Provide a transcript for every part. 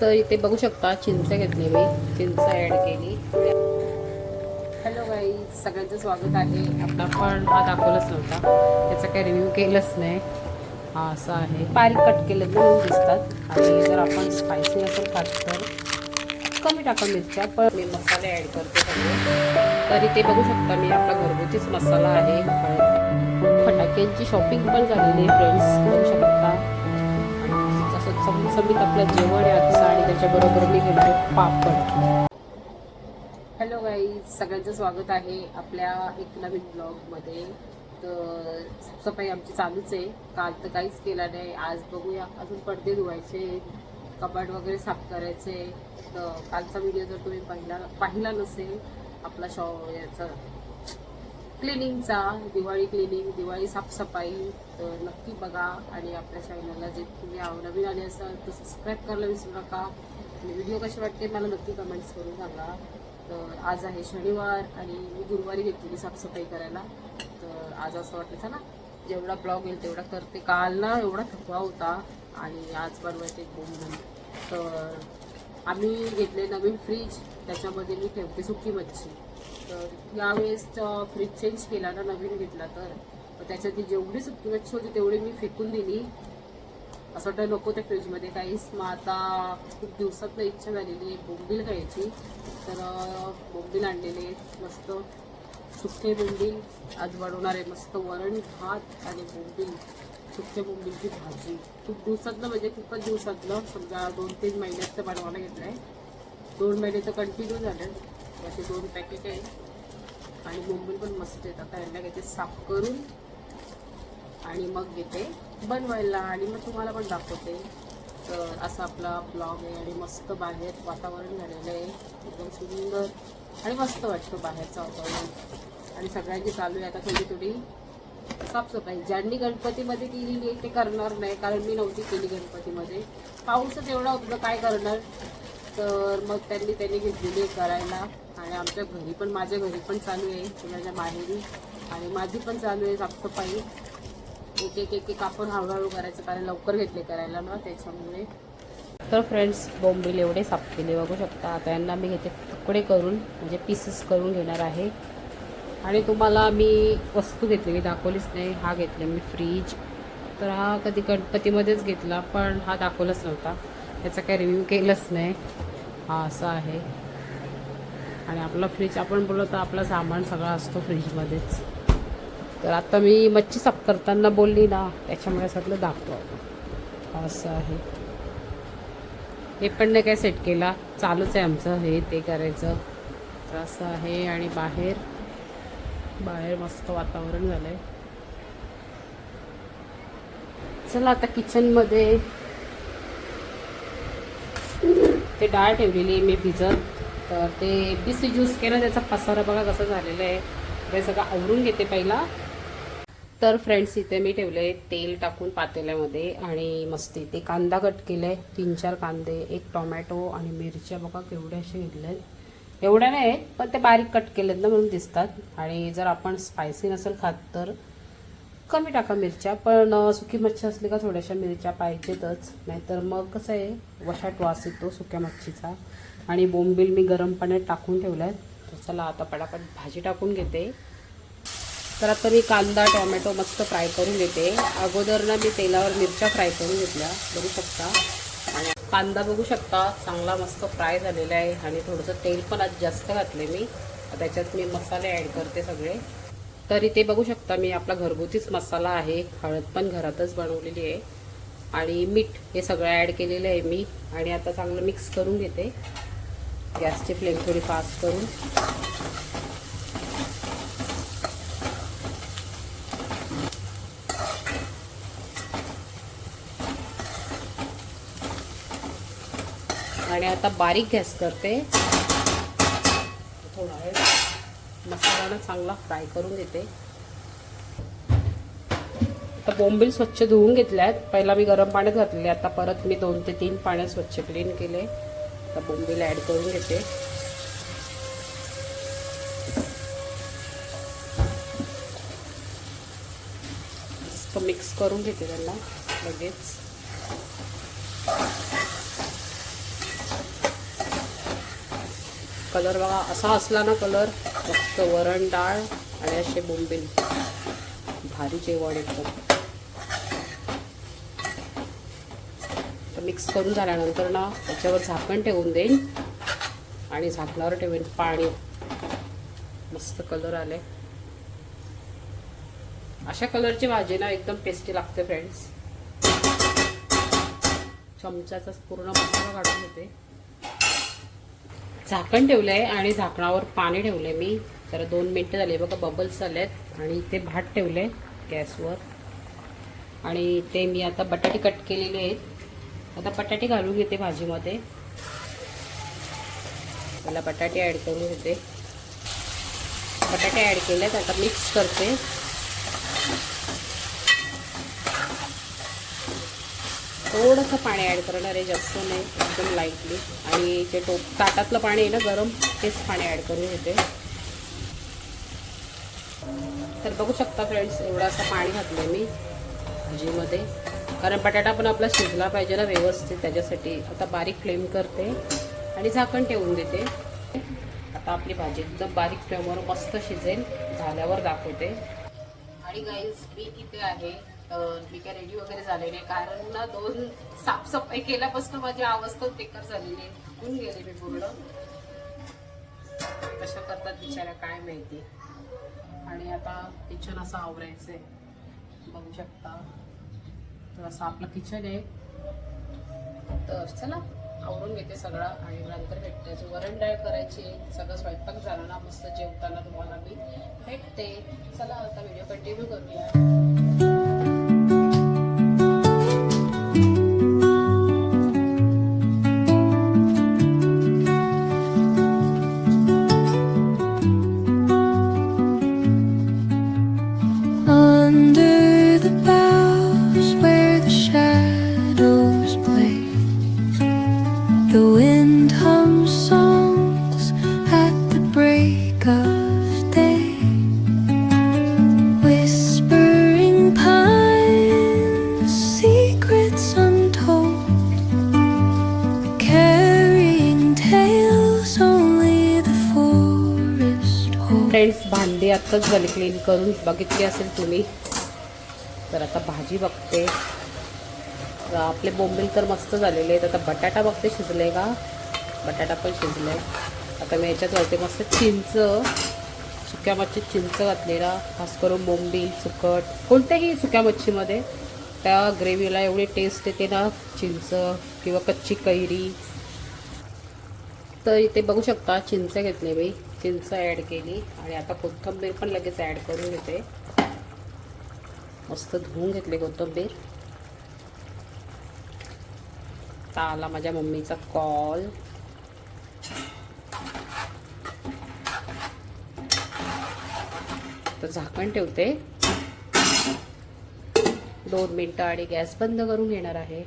तर इथे बघू शकता चिंच घेतली मी. चिंच ॲड केली. हॅलो गाई सगळ्यांचं स्वागत आहे. आपला पण हा दाखवलाच नव्हता. त्याचा काही रिव्ह्यू केलंच नाही. हा असं आहे. बारीक कट केलं दोन दिसतात. आणि जर आपण स्पायसी असेल खात तर कमी टाका मिरच्या पण मी मसाले ॲड करते तर इथे बघू शकता मी आपला घरगुतीच मसाला आहे. फटाक्यांची शॉपिंग पण झालेली आहे फ्रेंड्स बघू शकता. चमचमीत आपलं जेवण आहे आजचं आणि त्याच्याबरोबर मी घेतो पापड. हॅलो गाई सगळ्यांचं स्वागत आहे आपल्या एक नवीन ब्लॉगमध्ये तर सफाई आमची चालूच आहे. काल तर काहीच केलं नाही. आज बघूया अजून पडदे धुवायचे कपाट वगैरे साफ करायचे तर कालचा व्हिडिओ जर तुम्ही पाहिला पाहिला नसेल आपला शॉ याचा क्लिनिंगचा दिवाळी क्लिनिंग दिवाळी साफसफाई तर नक्की बघा. आणि आपल्या चॅनलला जे तुम्ही नवीन आले असाल तर सबस्क्राईब करायला विसरू नका. आणि व्हिडिओ कसे वाटते मला नक्की कमेंट्स करून सांगा. तर आज आहे शनिवार आणि मी गुरुवारी घेतलेली साफसफाई करायला. तर आज असं वाटलं चला जेवढा ब्लॉग येईल तेवढा करते. काल ना एवढा थकवा होता आणि आज बनवायचे बोंबून तर आम्ही घेतले नवीन फ्रीज त्याच्यामध्ये मी ठेवते सुकी मच्छी. तर यावेळेस फ्रीज चेंज केला ना नवीन घेतला तर. त्याच्यातली जेवढी सुकी होती तेवढी मी फेकून दिली. असं वाटतं नको त्या फ्रीजमध्ये काहीच मग आता खूप दिवसात इच्छा झालेली आहे बोंबील खायची. तर बोंबील आणलेले मस्त. सुके बोंबील आज बनवणार आहे. मस्त वरण भात आणि बोंबील. सुके बोंबीलची भाजी. खूप दिवसातलं म्हणजे खूपच दिवसातलं समजा दोन तीन महिन्यात तर बनवायला घेतलं आहे दोन महिने तर कंटिन्यू झाले याचे दोन पॅकेट आहे आणि बोंबील पण मस्त आहेत. आता यांना घेते साफ करून आणि मग घेते बनवायला. आणि मग तुम्हाला पण दाखवते. तर असा आपला ब्लॉग आहे आणि मस्त बाहेर वातावरण झालेलं आहे. एकदम सुंदर आणि मस्त वाटतं बाहेरचं वातावरण. आणि सगळ्यांची चालू आहे. आता थोडी थोडी साफसफाई. ज्यांनी गणपतीमध्ये केलेली आहे ते करणार नाही. कारण मी नव्हती केली गणपतीमध्ये. पाऊसच एवढा होतं काय करणार? तर मग त्यांनी त्यांनी घेतलेली करायला. आणि आमच्या घरी पण माझ्या घरी पण चालू आहे. माझ्या माहेरी. आणि माझी पण चालू आहे साफसफाई. एक एक एक एक आपण हळूहळू करायचं कारण लवकर घेतले करायला ना त्याच्यामुळे. तर फ्रेंड्स बॉम्बिल एवढे साफ केले बघू शकता. आता यांना मी घेते तुकडे करून म्हणजे पीसेस करून घेणार आहे. आणि तुम्हाला मी वस्तू घेतलेली दाखवलीच नाही. हा घेतला मी फ्रीज तर हा कधी गणपतीमध्येच घेतला पण हा दाखवलाच नव्हता. त्याचा काही रिव्ह्यू केलंच नाही. हा असा आहे. आणि आपला फ्रीज आपण बोललो तर आपला सामान सगळा असतो फ्रीजमध्येच तर आता मी मच्छी साफ करताना बोलली ना त्याच्यामुळे सगळं दाखवा असं आहे. हे पण नाही काय सेट केला. चालूच आहे आमचं हे ते करायचं. तर असं आहे आणि बाहेर बाहेर मस्त वातावरण झालं आहे चला आता किचनमध्ये ते डाळ ठेवलेली मी भिजत. तर ते बीसी ज्यूस केलं त्याचा पसारा बघा कसा झालेला आहे. ते सगळं आवरून घेते पहिला. तर फ्रेंड्स इथे मी ठेवले तेल टाकून पातेल्यामध्ये आणि मस्त. इथे कांदा कट केलाय तीन चार कांदे एक टोमॅटो आणि मिरच्या बघा केवढ्या असे घेतल्या एवढ्या नाही आहेत पण ते बारीक कट केलेत ना म्हणून दिसतात. आणि जर आपण स्पायसी नसेल खात तर कमी टाका मिरच्या पण सुकी मच्छी असली का थोड्याशा मिरच्या पाहिजेतच. नाहीतर मग कसं आहे वशाट वास येतो सुक्या मच्छीचा आणि बोंबील मी गरम पाण्यात टाकून ठेवला आहे तर चला आता पटापट भाजी टाकून घेते. तर आता मी कांदा टोमॅटो मस्त फ्राय करून घेते. अगोदर ना मी तेलावर मिरच्या फ्राय करून घेतल्या. बघू शकता. आणि कांदा बघू शकता चांगला मस्त फ्राय झालेला आहे. आणि थोडंसं तेल पण आज जास्त घातले मी. त्याच्यात मी मसाले ॲड करते सगळे. तर इथे बघू शकता मी आपला घरगुतीच मसाला आहे हळद पण घरातच बनवलेली आहे. आणि मीठ हे सगळं ॲड केलेलं आहे मी. आणि आता चांगलं मिक्स करून घेते. गॅसची फ्लेम थोडी फास्ट करून. आणि आता बारीक गॅस करते. थोडा वेळ. मसाला चांगला फ्राय करून देते. आता बोंबील स्वच्छ धुवून घेतल्या आहेत पहिला मी गरम पाण्यात घातलेले आता परत मी दोन ते तीन पाण्यात स्वच्छ क्लीन केले. आता बोंबील ॲड करून घेते. मिक्स करून घेते त्यांना लगेच. कलर बघा असा असला ना कलर मस्त वरण डाळ आणि असे बोंबील. भारी जेवण एकदम तर मिक्स करून झाल्यानंतर ना त्याच्यावर झाकण ठेवून देईन आणि झाकणावर ठेवेन पाणी. मस्त कलर आले. अशा कलरची भाजी ना एकदम टेस्टी लागते फ्रेंड्स चमच्याचा पूर्ण मसाला काढून घेते. झाकण ठेवलं आहे आणि झाकणावर पाणी ठेवलं आहे मी. तर दोन मिनटं झाले बघा बबल्स आलेत आणि ते भात ठेवलं आहे गॅसवर. आणि ते मी आता बटाटे कट केलेले आहेत. आता बटाटे घालून घेते भाजीमध्ये. मला बटाटे ॲड करून घेते. बटाटे ॲड केले आहेत आता मिक्स करते. थोडंसं पाणी ॲड करणार आहे जास्त नाही एकदम लाईटली आणि जे टोप ताटातलं पाणी आहे ना गरम तेच पाणी ॲड करून घेते. तर बघू शकता फ्रेंड्स एवढं असं पाणी घातलं मी भाजीमध्ये. कारण बटाटा पण आपला शिजला पाहिजे ना व्यवस्थित त्याच्यासाठी. आता बारीक फ्लेम करते आणि झाकण ठेवून देते. आता आपली भाजी एकदम बारीक फ्लेमवर मस्त शिजेल झाल्यावर दाखवते. आणि गाईज मी तिथे आहे. मी काय रेडी वगैरे झाले नाही. कारण ना दोन साफसफाई केल्यापासून माझी अवस्था बेकार झालेली आहे. थकून गेले मी पूर्ण. कशा करतात बिचाऱ्या काय माहिती. आणि आता किचन असं आवरायचंय. बघू शकता. तर असं आपलं किचन आहे. तर चला आवरून घेते सगळं आणि नंतर भेटते. वरण डाळ करायची सगळं स्वयंपाक झाला ना मस्त जेवताना तुम्हाला मी भेटते. चला आता व्हिडिओ कंटिन्यू करूया. Wind hums songs at the break of day. Whispering pines, secrets untold, carrying tales only the forest holds. Friends भांडी आत्ताच झाली क्लीन करून बघितली असेल तुम्ही तर आता भाजी बघते आपले बोंबील तर मस्त झालेले आहेत. आता बटाटा बघते शिजले का? बटाटा पण शिजले. आता मी याच्यात घालते मस्त चिंच. सुक्या मच्छीत चिंच घातलेला खास करून बोंबील सुकट. कोणत्याही सुक्या मच्छीमध्ये. त्या ग्रेव्हीला एवढी टेस्ट येते ना चिंच किंवा कच्ची कैरी. तर इथे बघू शकता चिंच घेतली मी. चिंच ॲड केली. आणि आता कोथिंबीर पण लगेच ॲड करून घेते. मस्त धुवून घेतले कोथिंबीर. आता आला माझ्या मम्मीचा कॉल तर झाकण ठेवते. दोन मिनटं आणि गॅस बंद करून घेणार आहे.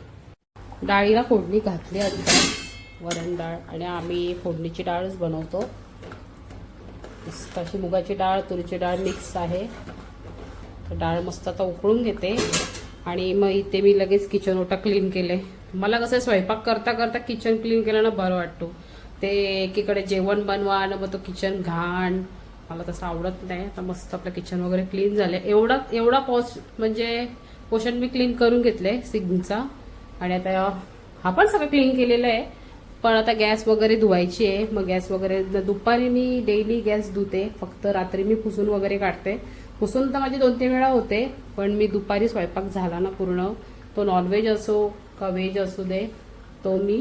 डाळीला फोडणी घातली आता वरण डाळ आणि आम्ही फोडणीची डाळच बनवतो. तशी अशी मुगाची डाळ तुरीची डाळ मिक्स आहे. तर डाळ मस्त आता उकळून घेते. आणि मग इथे मी लगेच किचन ओटा क्लीन केले मला कसं स्वयंपाक करता करता किचन क्लीन केलं ना बरं वाटतो. ते एकीकडे जेवण बनवा आणि मग तो किचन घाण. मला तसं आवडत नाही. आता मस्त आपलं किचन वगैरे क्लीन झालं एवढा एवढा पॉस म्हणजे पोषण मी क्लीन करून घेतले सिंगचा आणि आता हा पण सगळं क्लीन केलेलं आहे. पण आता गॅस वगैरे धुवायची आहे. मग गॅस वगैरे दुपारी मी डेली गॅस धुते. फक्त रात्री मी पुसून वगैरे काढते. पुसून तर माझे दोन तीन वेळा होते. पण मी दुपारी स्वयंपाक झाला ना पूर्ण. तो नॉनव्हेज असो का व्हेज असू दे तो मी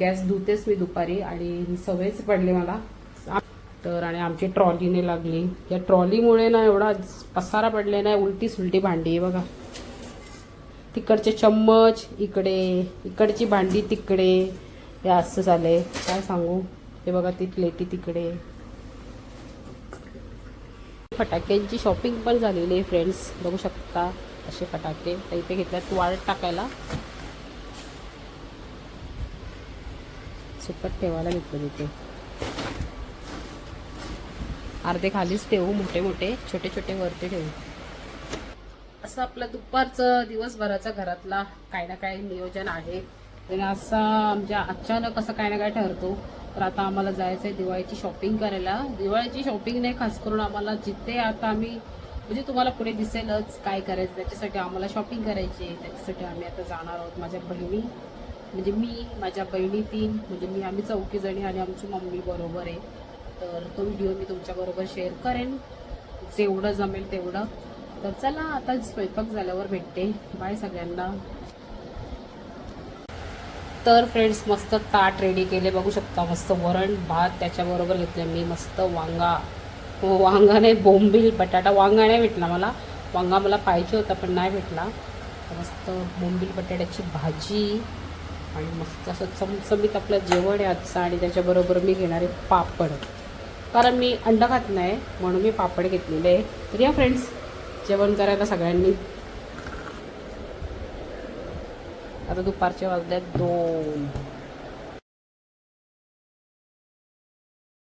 गॅस धुतेच मी दुपारी आणि ही सवयच पडली मला. तर आणि आमची ट्रॉलीने लागली. या ट्रॉलीमुळे ना एवढा पसारा पडले ना उलटी सुलटी भांडी आहे बघा. तिकडचे चम्मच इकडे इकडची भांडी तिकडे. हे असं झालंय. काय सांगू? हे बघा ती प्लेटी तिकडे. फटाक्यांची शॉपिंग पण झालेली आहे फ्रेंड्स. बघू शकता असे फटाके. तर इथे घेतल्यात वाळत टाकायला. सुकट ठेवायला घेतलं तिथे. अर्धे खालीच ठेवू मोठे मोठे छोटे छोटे वरती ठेवू. असं आपलं दुपारचं दिवसभराचा घरातला काय ना काय नियोजन आहे. आणि असं आमच्या अचानक असं काय ना काय ठरतो. तर आता आम्हाला जायचं आहे दिवाळीची शॉपिंग करायला. दिवाळीची शॉपिंग नाही खास करून आम्हाला जिथे आता आम्ही म्हणजे तुम्हाला पुढे दिसेलच काय करायचं त्याच्यासाठी आम्हाला शॉपिंग करायची आहे. त्याच्यासाठी आम्ही आता जाणार आहोत. माझ्या बहिणी म्हणजे मी माझ्या बहिणी तीन म्हणजे मी आम्ही चौकीजणी आणि आमची मम्मी बरोबर आहे. तर तो व्हिडिओ मी तुमच्याबरोबर शेअर करेन. जेवढं जमेल तेवढं. तर चला आता स्वयंपाक झाल्यावर भेटते. बाय सगळ्यांना. तर फ्रेंड्स मस्त ताट रेडी केले. बघू शकता मस्त वरण भात त्याच्याबरोबर घेतले मी मस्त वांगा. हो वांगा नाही बोंबील बटाटा. वांगा नाही भेटला मला. वांगा मला पाहिजे होता पण नाही भेटला. मस्त बोंबील बटाट्याची भाजी. आणि मस्त असं चमचमीत आपलं जेवण आहे आजचं आणि त्याच्याबरोबर मी घेणार आहे पापड. कारण मी अंड खात नाही म्हणून मी पापड घेतलेले आहे तर या फ्रेंड्स जेवण करायला सगळ्यांनी. आता दुपारचे वाजल्यात दोन.